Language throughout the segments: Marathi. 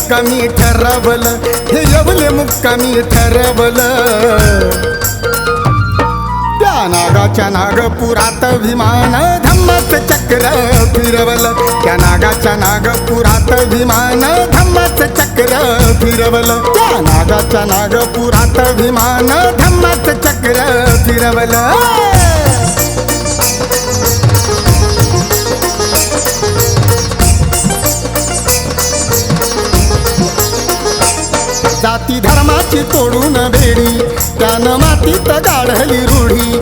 मुक्कामी ठरवलं. हे येवले मुक्कामी ठरवलं. त्या नागाच्या नागपुरात विमान धम्मच चक्र फिरवलं. त्या नागाच्या नागपुरात विमान धम्मच चक्र फिरवलं. त्या नागाच्या नागपुरात विमान धम्मच चक्र फिरवलं. जाती धर्माची तोडून बेडी त्यानं मातीत गाढली रूढी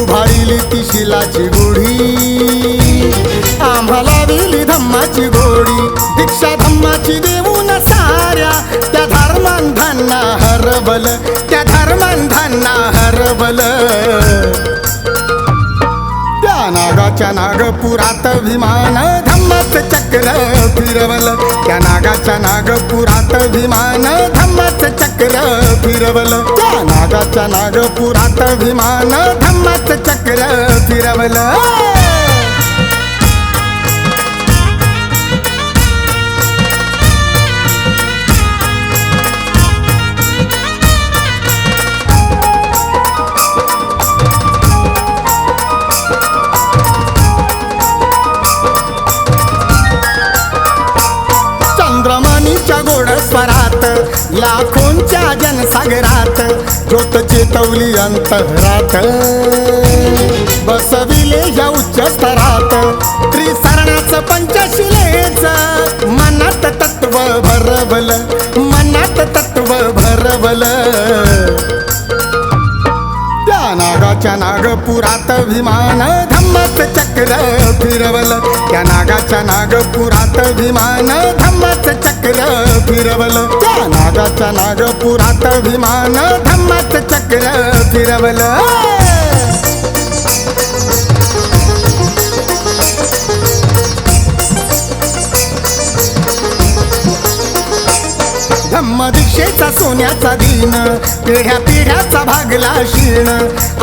उभारिली ती शिलाची गुढी आम्हाला दिली धम्माची गोडी दीक्षा धम्माची देऊन साऱ्या. त्या धर्मांधांना हरबल त्या धर्मांधांना हरबल. त्या नागाच्या नागपुरात विमान धम्माचं चक्र फिरवलं. त्या नागाच्या नागपुरात विमान फिरवलं त्या नागाच्या नागपुरात विमान धम्मात चक्र फिरवलं. तुमच्या गोड स्वरात लाखोंच्या जनसागरात ज्योत चेतवली अंतरात. बसविले या उच्च स्तरात त्रिसरणाचं पंचशिलेच मनात तत्व भरवल मनात तत्व भरवल. त्या नागाच्या नागपुरात विमान धम्मच चक्र फिरवलं. त्या नागाच्या नागपुरात विमान धम्माच चक्र फिरवलं. त्या नागाच्या नागपुरात विमान धम्माच चक्र फिरवलं. धम्म दीक्षेचा सोन्याचा दिन पिढ्या पिढ्याचा भागला शीण.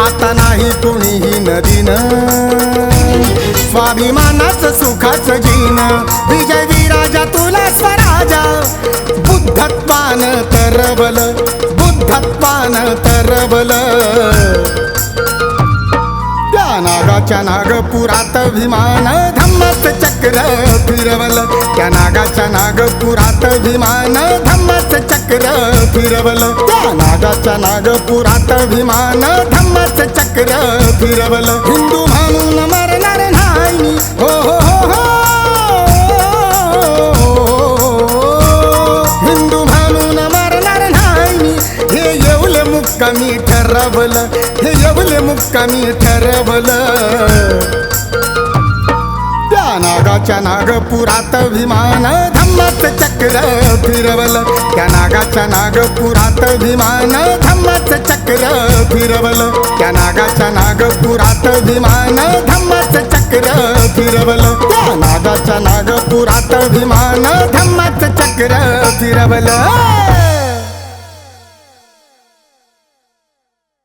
आता नाही कोणीही नदीन. स्वाभिमानाचं सुखाचं जीन. विजय विराजा तुला स्वराजा बुद्धत्वान तरबल बुद्धत्वान तरबल त्या नागाच्या नागपुरात विमान धम्मत चक्र फिरवल. त्या नागाच्या नागपुरात विमान धम्म चक्र फिरवलं. त्या नागाच्या नागपुरात विमान धम्मच चक्र फिरवलं. हिंदू म्हणून मरणार नाही हो हो हो हो. हिंदू म्हणून मरणार नाही हे येवले मुक्कामी ठरवलं. हे येवले मुक्कामी ठरवलं. त्या नागाच्या नागपुरात विमान धम्मच चक्र फिरवलं. त्या नागाच्या नागपुरात विमान धम्मच चक्र फिरवलं. त्या नागाच्या नागपुरात विमान धम्मच चक्र फिरवलं. त्या नागाच्या नागपुरात विमान धम्मच चक्र फिरवलं.